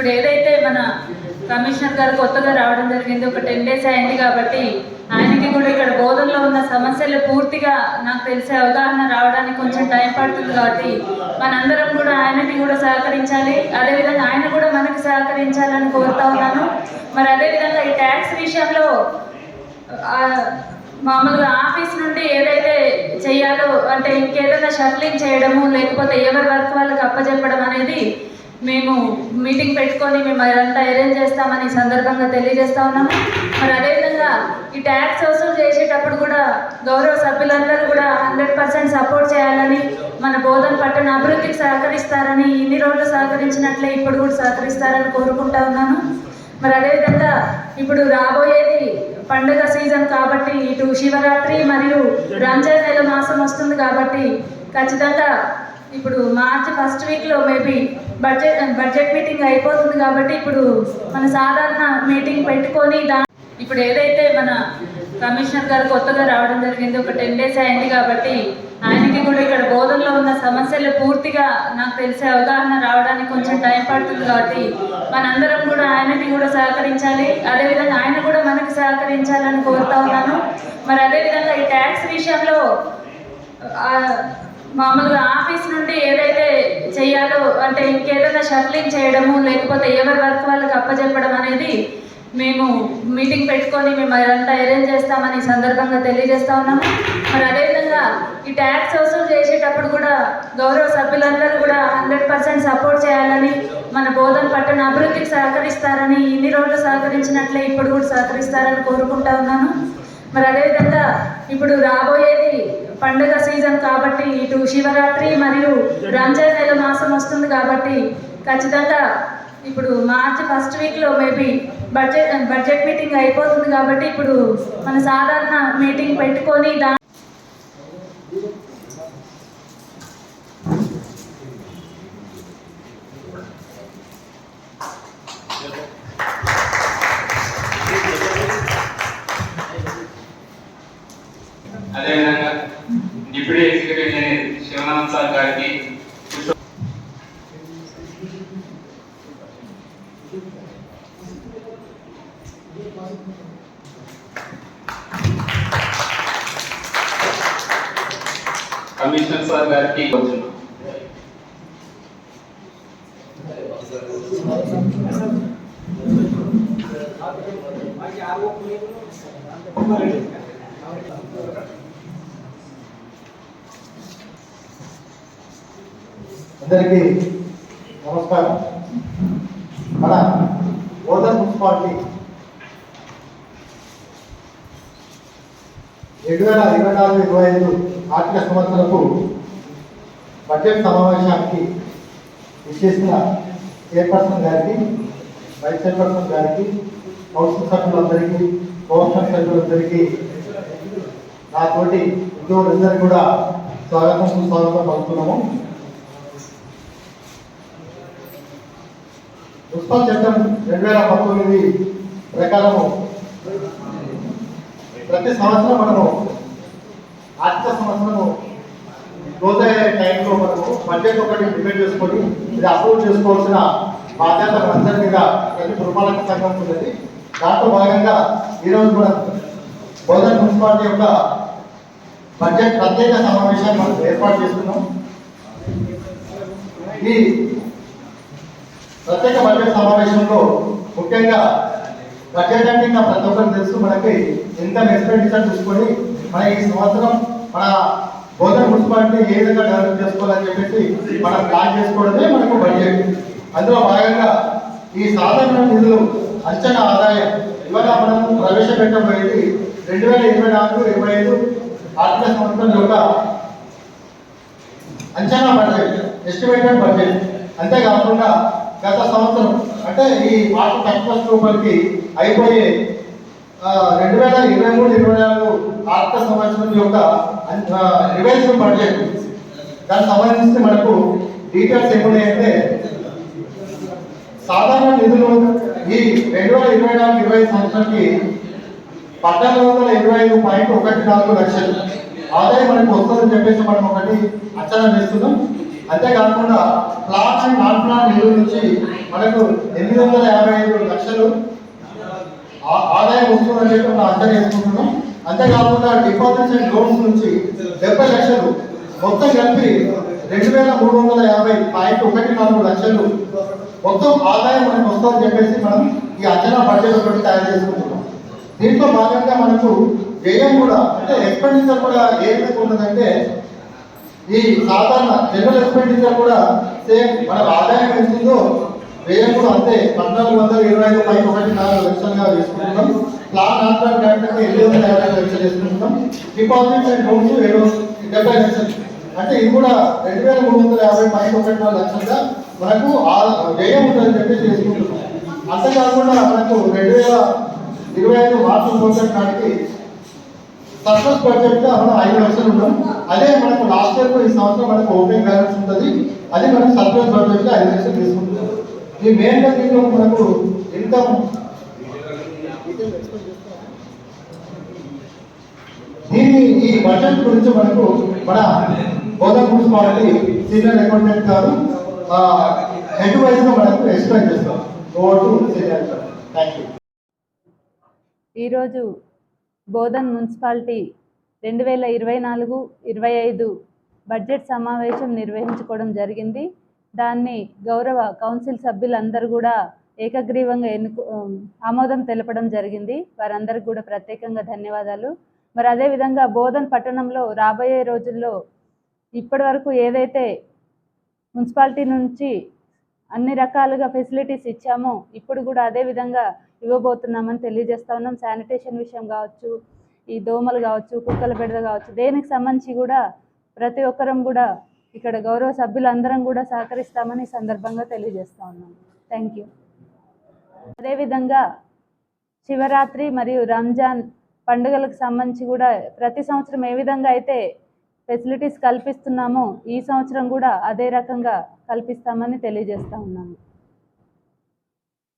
ఇప్పుడు ఏదైతే మన కమిషనర్ గారు కొత్తగా రావడం జరిగింది ఒక టెన్ డేస్ అయింది కాబట్టి ఆయనకి కూడా ఇక్కడ బోధనలో ఉన్న సమస్యలు పూర్తిగా నాకు తెలిసే అవగాహన రావడానికి కొంచెం టైం పడుతుంది కాబట్టి మనందరం కూడా ఆయనకి కూడా సహకరించాలి. అదేవిధంగా ఆయన కూడా మనకి సహకరించాలని కోరుతా ఉన్నాను. మరి అదేవిధంగా ఈ ట్యాక్స్ విషయంలో మామూలుగా ఆఫీస్ నుండి ఏదైతే చేయాలో అంటే ఇంకేదైనా షఫ్లింగ్ చేయడము లేకపోతే ఎవరి వర్క్ వాళ్ళకి అప్పచెప్పడం అనేది మేము మీటింగ్ పెట్టుకొని మేము అదంతా అరేంజ్ చేస్తామని సందర్భంగా తెలియజేస్తా ఉన్నాము. మరి అదేవిధంగా ఈ ట్యాక్స్ వసూలు చేసేటప్పుడు కూడా గౌరవ సభ్యులందరూ కూడా హండ్రెడ్ పర్సెంట్ సపోర్ట్ చేయాలని మన బోధన పట్టణ అభివృద్ధికి సహకరిస్తారని ఇన్ని రోజులు సహకరించినట్లే ఇప్పుడు కూడా సహకరిస్తారని కోరుకుంటా ఉన్నాను. మరి అదేవిధంగా ఇప్పుడు రాబోయేది పండుగ సీజన్ కాబట్టి ఇటు శివరాత్రి మరియు రంజాన్ నెల మాసం వస్తుంది కాబట్టి ఖచ్చితంగా ఇప్పుడు మార్చి ఫస్ట్ వీక్లో మేబీ బడ్జెట్ బడ్జెట్ మీటింగ్ అయిపోతుంది కాబట్టి ఇప్పుడు మన సాధారణ మీటింగ్ పెట్టుకొని దా ఇప్పుడు ఏదైతే మన కమిషనర్ గారు కొత్తగా రావడం జరిగింది ఒక టెన్ డేస్ అయింది కాబట్టి ఆయనకి కూడా ఇక్కడ బోధనలో ఉన్న సమస్యలు పూర్తిగా నాకు తెలిసే అవగాహన రావడానికి కొంచెం టైం పడుతుంది కాబట్టి మనందరం కూడా ఆయనకి కూడా సహకరించాలి. అదేవిధంగా ఆయన కూడా మనకి సహకరించాలని కోరుతా ఉన్నాను. మరి అదేవిధంగా ఈ ట్యాక్స్ విషయంలో మామూలుగా ఆఫీస్ నుండి ఏదైతే చేయాలో అంటే ఇంకేదైనా షట్లింగ్ చేయడము లేకపోతే ఎవరి వర్క్ వాళ్ళకి అప్పచెప్పడం అనేది మేము మీటింగ్ పెట్టుకొని మేము అదంతా అరేంజ్ చేస్తామని సందర్భంగా తెలియజేస్తా ఉన్నాము. మరి అదేవిధంగా ఈ ట్యాక్స్ వసూలు చేసేటప్పుడు కూడా గౌరవ సభ్యులందరూ కూడా హండ్రెడ్ పర్సెంట్ సపోర్ట్ చేయాలని మన బోధన పట్టణ అభివృద్ధికి సహకరిస్తారని ఇన్ని రోజులు సహకరించినట్లే ఇప్పుడు కూడా సహకరిస్తారని కోరుకుంటా ఉన్నాను. మరి అదేవిధంగా ఇప్పుడు రాబోయేది పండుగ సీజన్ కాబట్టి ఇటు శివరాత్రి మరియు రంజాన్ నెల మాసం వస్తుంది కాబట్టి ఖచ్చితంగా ఇప్పుడు మార్చి ఫస్ట్ వీక్లో మేబీ బడ్జెట్ బడ్జెట్ మీటింగ్ అయిపోతుంది కాబట్టి ఇప్పుడు మన సాధారణ మీటింగ్ పెట్టుకొని దా అదేవిధంగా deputy executive engineer Shivanath sir గారికి పుష్ప- కమిషనర్ సార్ గారికి వచ్చిన అందరికీ నమస్కారం. మన ఓదర్ మున్సిపాలిటీ రెండు వేల ఇరవై నాలుగు ఇరవై ఐదు ఆర్థిక సంవత్సరపు బడ్జెట్ సమావేశానికి విచ్చేసిన చైర్పర్సన్ గారికి వైస్ చైర్పర్సన్ గారికి కౌన్సిల్ సభ్యులందరికీ కౌన్సిల్ సభ్యులందరికీ నాతోటి ఉద్యోగులందరికీ కూడా స్వాగతం సుస్వాగతం పలుకుతున్నాము. మున్సిపల్ చట్టం రెండు వేల పంతొమ్మిది ప్రకారము ప్రతి సంవత్సరం మనము ఆర్థిక సంవత్సరము క్లోజ్ అయ్యే టైంలో మనము బడ్జెట్ ఒకటి డిబేట్ చేసుకొని ఇది అప్రూవ్ చేసుకోవాల్సిన బాధ్యత మనందరి మీద ప్రతి పురపాలక సంఘం ఉన్నది. దాంట్లో భాగంగా ఈరోజు మనం బోధన మున్సిపాలిటీ యొక్క బడ్జెట్ ప్రత్యేక సమావేశాన్ని మనం ఏర్పాటు చేస్తున్నాం. ఈ ప్రత్యేక బడ్జెట్ సమావేశంలో ముఖ్యంగా బడ్జెట్ అంటే ఇంకా ప్రతి ఒక్కరు తెలుసు మనకి ఎంత ఎక్స్పెండిచర్ చూసుకొని మన ఈ సంవత్సరం మన బోధన మున్సిపాలిటీ ఏ విధంగా డెవలప్ చేసుకోవాలని చెప్పేసి మనం ప్లాన్ చేసుకోవడమే మనకు బడ్జెట్ అందులో భాగంగా ఈ సాధారణ నిధులు అంచనా ఆదాయం ఇవాళ మనం ప్రవేశపెట్టబోయేది రెండు వేల ఇరవై నాలుగు ఇరవై ఐదు ఆర్థిక సంవత్సరం యొక్క అంచనా బడ్జెట్ ఎస్టిమేటెడ్ బడ్జెట్ అంతేకాకుండా గత సంవత్సరం అంటే ఈ మార్చి థర్టీ ఫస్ట్ రూపాయలకి అయిపోయే రెండు వేల ఇరవై మూడు ఇరవై నాలుగు ఆర్థిక సంవత్సరం యొక్క రివైజన్ బడ్జెట్. దానికి సంబంధించి మనకు డీటెయిల్స్ ఏమున్నాయంటే సాధారణ నిధులు ఈ రెండు వేల ఇరవై నాలుగు ఇరవై ఐదు సంవత్సరానికి పద్నాలుగు వందల ఇరవై ఐదు పాయింట్ ఒకటి నాలుగు లక్షలు. ఆదాయం మనకు వస్తుందని చెప్పేసి మనం ఒకటి అంచనా వేస్తున్నాం అంతేకాకుండా ప్లాన్ అండ్ నాన్ ప్లాన్ నిధుల నుంచి మనకు ఎనిమిది వందల యాభై ఐదు లక్షలు ఆదాయం వస్తుందని చెప్పి మనం అంచనా వేసుకుంటున్నాం అంతేకాకుండా డిపాజిట్స్ అండ్ లోన్స్ నుంచి డెబ్బై లక్షలు మొత్తం కలిపి రెండు వేల మూడు వందల యాభై పాయింట్ ఒకటి నాలుగు లక్షలు మొత్తం ఆదాయం మనకు వస్తుందని చెప్పేసి మనం ఈ అంచనా బడ్జెట్ ఒకటి తయారు చేసుకుంటున్నాం. దీంట్లో భాగంగా మనకు వ్యయం కూడా అంటే ఎక్స్పెండిచర్ కూడా ఏ విధంగా ఉంటుందంటే ఈ సాధారణ జనరల్ ఎక్స్పెండిచర్ కూడా సేమ్ మన ఆదాయం ఎంతుందో వ్యయం కూడా అంతే. పద్నాలుగు వందల ఇరవై ఐదు పై ఒకటి నాలుగు లక్షలుగా చేసుకుంటున్నాం ప్లాన్ నాన్ ప్లాన్ క్యాపిటల్ ఎనిమిది వందల యాభై ఐదు లక్షలు చేసుకుంటున్నాం డిపాజిట్స్ అండ్ లోన్స్ ఏడు డెబ్బై లక్షలు అంటే ఇది కూడా రెండు వేల మూడు వందల యాభై పై ఒకటి నాలుగు లక్షలుగా మనకు ఆ- వ్యయం ఉంటుందని చెప్పి చేసుకుంటున్నాం అంతేకాకుండా మనకు రెండు వేల ఇరవై ఐదు మార్చి ముప్పై నాటికి సర్ప్లస్ బడ్జెట్గా మనం ఐదు లక్షలు ఉన్నాం. అదే మనకు లాస్ట్ ఇయర్ ఈ సంవత్సరం మనకు ఓపెనింగ్ బ్యాలెన్స్ ఉంటుంది. అది మనకు సర్ప్లస్ బడ్జెట్గా ఐదు లక్షలు తీసుకుంటాం ఈ మెయిన్గా దీంట్లో మనకు ఇన్కమ్ దీని ఈ బడ్జెట్ గురించి మనకు మన గోదాం మున్సిపాలిటీ సీనియర్ అకౌంటెంట్ గారు హెడ్ వైజ్గా మనకు ఎక్స్ప్లెయిన్ చేస్తాం ఓ టు సీనియర్ థ్యాంక్ యూ ఈరోజు బోధన్ మున్సిపాలిటీ రెండు వేల ఇరవై నాలుగు ఇరవై ఐదు బడ్జెట్ సమావేశం నిర్వహించుకోవడం జరిగింది. దాన్ని గౌరవ కౌన్సిల్ సభ్యులందరూ కూడా ఏకగ్రీవంగా ఎన్నుకో ఆమోదం తెలపడం జరిగింది. వారందరికీ కూడా ప్రత్యేకంగా ధన్యవాదాలు. మరి అదేవిధంగా బోధన్ పట్టణంలో రాబోయే రోజుల్లో ఇప్పటి వరకు ఏదైతే మున్సిపాలిటీ నుంచి అన్ని రకాలుగా ఫెసిలిటీస్ ఇచ్చామో ఇప్పుడు కూడా అదే విధంగా ఇవ్వబోతున్నామని తెలియజేస్తా ఉన్నాం. శానిటేషన్ విషయం కావచ్చు ఈ దోమలు కావచ్చు కుక్కల బెడద కావచ్చు దేనికి సంబంధించి కూడా ప్రతి ఒక్కరం కూడా ఇక్కడ గౌరవ సభ్యులందరం కూడా సహకరిస్తామని ఈ సందర్భంగా తెలియజేస్తా ఉన్నాం. థ్యాంక్ యూ అదేవిధంగా శివరాత్రి మరియు రంజాన్ పండుగలకు సంబంధించి కూడా ప్రతి సంవత్సరం ఏ విధంగా అయితే ఫెసిలిటీస్ కల్పిస్తున్నామో ఈ సంవత్సరం కూడా అదే రకంగా కల్పిస్తామని తెలియజేస్తా ఉన్నాము